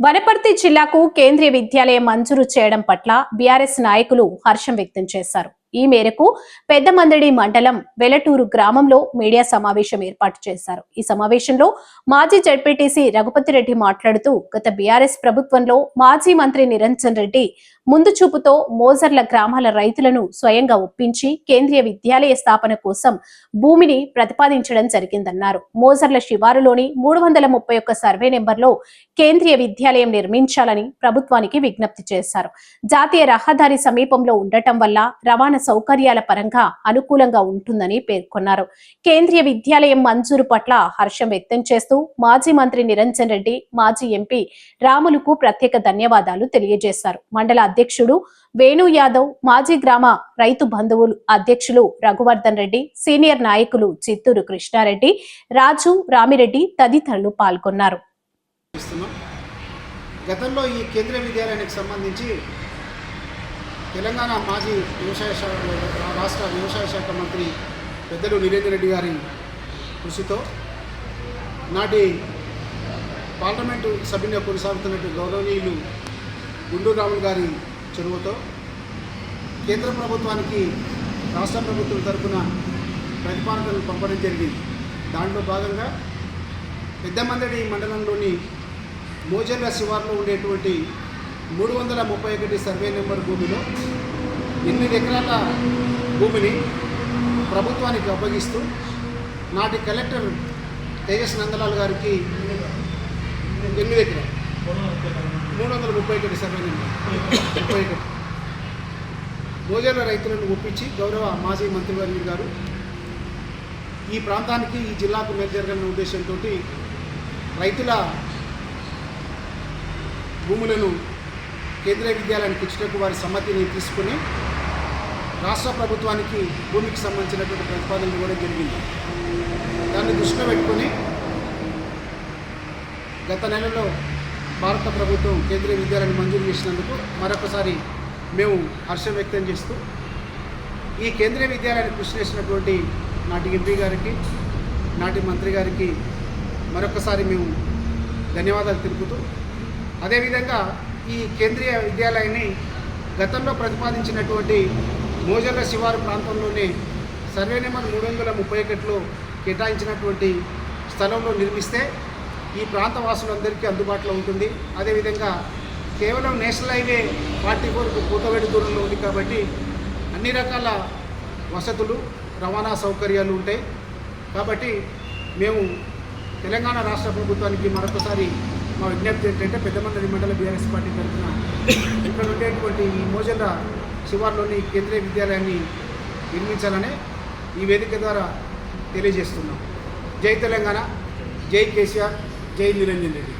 వనపర్తి జిల్లాకు కేంద్రీయ విద్యాలయం మంజూరు చేయడం పట్ల బీఆర్ఎస్ నాయకులు హర్షం వ్యక్తం చేశారు. ఈ మేరకు పెద్దమందడి మండలం వెలటూరు గ్రామంలో మీడియా సమావేశం ఏర్పాటు చేశారు. ఈ సమావేశంలో మాజీ జడ్పీటీసీ రఘుపతి రెడ్డి మాట్లాడుతూ గత బీఆర్ఎస్ ప్రభుత్వంలో మాజీ మంత్రి నిరంజన్ రెడ్డి ముందు చూపుతో మోజర్ల గ్రామాల రైతులను స్వయంగా ఒప్పించి కేంద్రీయ విద్యాలయ స్థాపన కోసం భూమిని ప్రతిపాదించడం జరిగిందన్నారు. మోజర్ల శివారులోని మూడు వందల ముప్పై ఒక్క సర్వే నెంబర్లో కేంద్రీయ విద్యాలయం నిర్మించాలని ప్రభుత్వానికి విజ్ఞప్తి చేశారు. జాతీయ రహదారి సమీపంలో ఉండటం వల్ల రవాణా సౌకర్యాల పరంగా అనుకూలంగా ఉంటుందని పేర్కొన్నారు. కేంద్రీయ విద్యాలయం మంజూరు పట్ల హర్షం వ్యక్తం చేస్తూ మాజీ మంత్రి నిరంజన్ రెడ్డి మాజీ ఎంపీ రాములకు ప్రత్యేక ధన్యవాదాలు తెలియజేశారు. మండల అధ్యక్షుడు వేణు యాదవ్ మాజీ గ్రామ రైతు బంధువులు అధ్యక్షులు రఘువర్ధన్ రెడ్డి సీనియర్ నాయకులు చిత్తూరు కృష్ణారెడ్డి రాజు రామిరెడ్డి తదితరులు పాల్గొన్నారు. గతంలో ఈ కేంద్రీయ విద్యాలయానికి సంబంధించి తెలంగాణ మాజీ వ్యవసాయ శాఖ రాష్ట్ర వ్యవసాయ శాఖ మంత్రి పెద్దలు నిరేందర్ రెడ్డి గారి కృషితో నాటి పార్లమెంటు సభ్యునిగా కొనసాగుతున్నట్టు గౌరవనీయులు గుండూరు రాములు గారి చొరవతో కేంద్ర ప్రభుత్వానికి రాష్ట్ర ప్రభుత్వం తరపున ప్రతిపాదనలు పంపడం జరిగింది. దాంట్లో భాగంగా పెద్దమందడి మండలంలోని మోజర్ల శివార్లో ఉండేటువంటి మూడు వందల ముప్పై ఒకటి సర్వే నెంబర్ భూమిలో ఎనిమిది ఎకరాల భూమిని ప్రభుత్వానికి అప్పగిస్తూ నాటి కలెక్టర్ తేజస్ నందలాల్ గారికి ఎనిమిది ఎకరాలు. మూడు వందల ముప్పై ఒకటి సర్వే నెంబర్. ముప్పై ఒకటి భోజన రైతులను ఒప్పించి గౌరవ మాజీ మంత్రివర్యులు గారు ఈ ప్రాంతానికి ఈ జిల్లాకు మేలు జరగాలనే ఉద్దేశంతో రైతుల భూములను కేంద్రీయ విద్యాలయానికి ఇచ్చినట్టు వారి సమ్మతిని తీసుకుని రాష్ట్ర ప్రభుత్వానికి భూమికి సంబంధించినటువంటి ప్రతిపాదనలు ఇవ్వడం జరిగింది. దాన్ని దృష్టిలో పెట్టుకొని గత నెలలో భారత ప్రభుత్వం కేంద్రీయ విద్యాలయాన్ని మంజూరు చేసినందుకు మరొకసారి మేము హర్షం వ్యక్తం చేస్తూ ఈ కేంద్రీయ విద్యాలయాన్ని కృషి చేసినటువంటి నాటి ఎంపీ గారికి నాటి మంత్రి గారికి మరొకసారి మేము ధన్యవాదాలు తెలుపుతూ అదేవిధంగా ఈ కేంద్రీయ విద్యాలయాన్ని గతంలో ప్రతిపాదించినటువంటి మోజర్ల శివారు ప్రాంతంలోనే సర్వే నెంబర్ మూడు వందల ముప్పై ఒకటిలో కేటాయించినటువంటి స్థలంలో నిర్మిస్తే ఈ ప్రాంత వాసులందరికీ అందుబాటులో ఉంటుంది. అదేవిధంగా కేవలం నేషనల్ హైవే ఫార్టీ ఫోర్కు కూతవేడి దూరంలో ఉంది కాబట్టి అన్ని రకాల వసతులు రవాణా సౌకర్యాలు ఉంటాయి. కాబట్టి మేము తెలంగాణ రాష్ట్ర ప్రభుత్వానికి మరొకసారి మా విజ్ఞప్తి ఏంటంటే పెద్దమండలి మండల బీఆర్ఎస్ పార్టీ తరఫున ఇక్కడ ఉండేటువంటి ఈ మోజల్ల శివార్లోని కేంద్రీయ విద్యాలయాన్ని నిర్మించాలని ఈ వేదిక ద్వారా తెలియజేస్తున్నాం. జై తెలంగాణ జై కేసీఆర్ జై నిరంజన్ రెడ్డి.